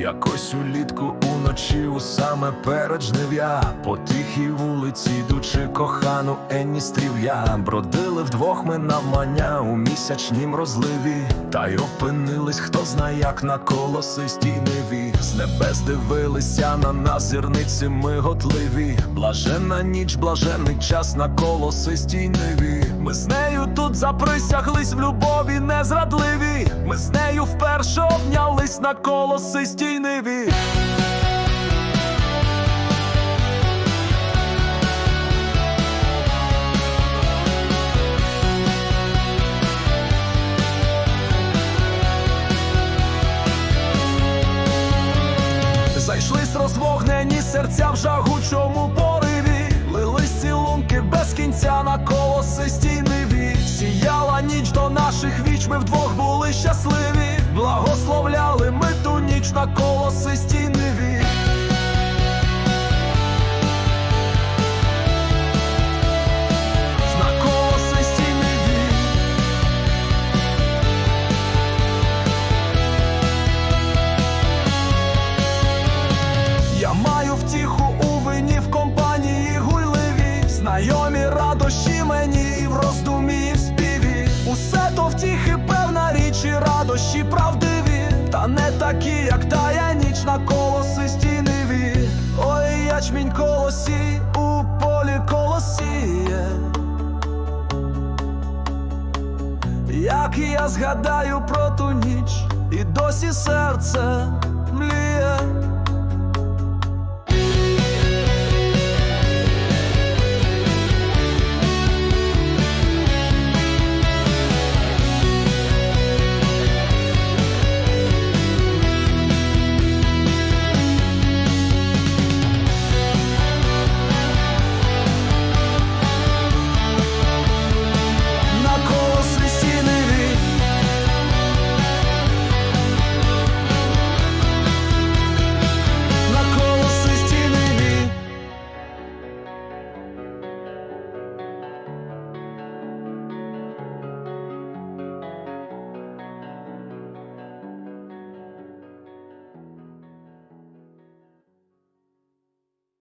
Якось улітку уночі у саме перед жнив'я По тихій вулиці, йдучи кохану Енні стрів я. Бродили вдвох ми навмання у місячнім розливі. Та й опинились, хто знає, як на колосистій ниві З небес дивилися на нас зірниці миготливі Блаженна ніч, блаженний час на колосистій ниві Ми з нею тут заприсяглись в любові незрадливі Ми з нею вперше обнялись на колосистій ниві Зайшлись розвогнені серця в жагучому пориві, лились цілунки без кінця на колосистій ниві. Сіяла ніч до наших віч, ми вдвох були щасливі. Благословляли ми ту ніч на колосистій ниві. І радощі правдиві, та не такі, як тая ніч на колосистій ниві. Ой, ячмінь колосі у полі колосіє. Як я згадаю про ту ніч, і досі серце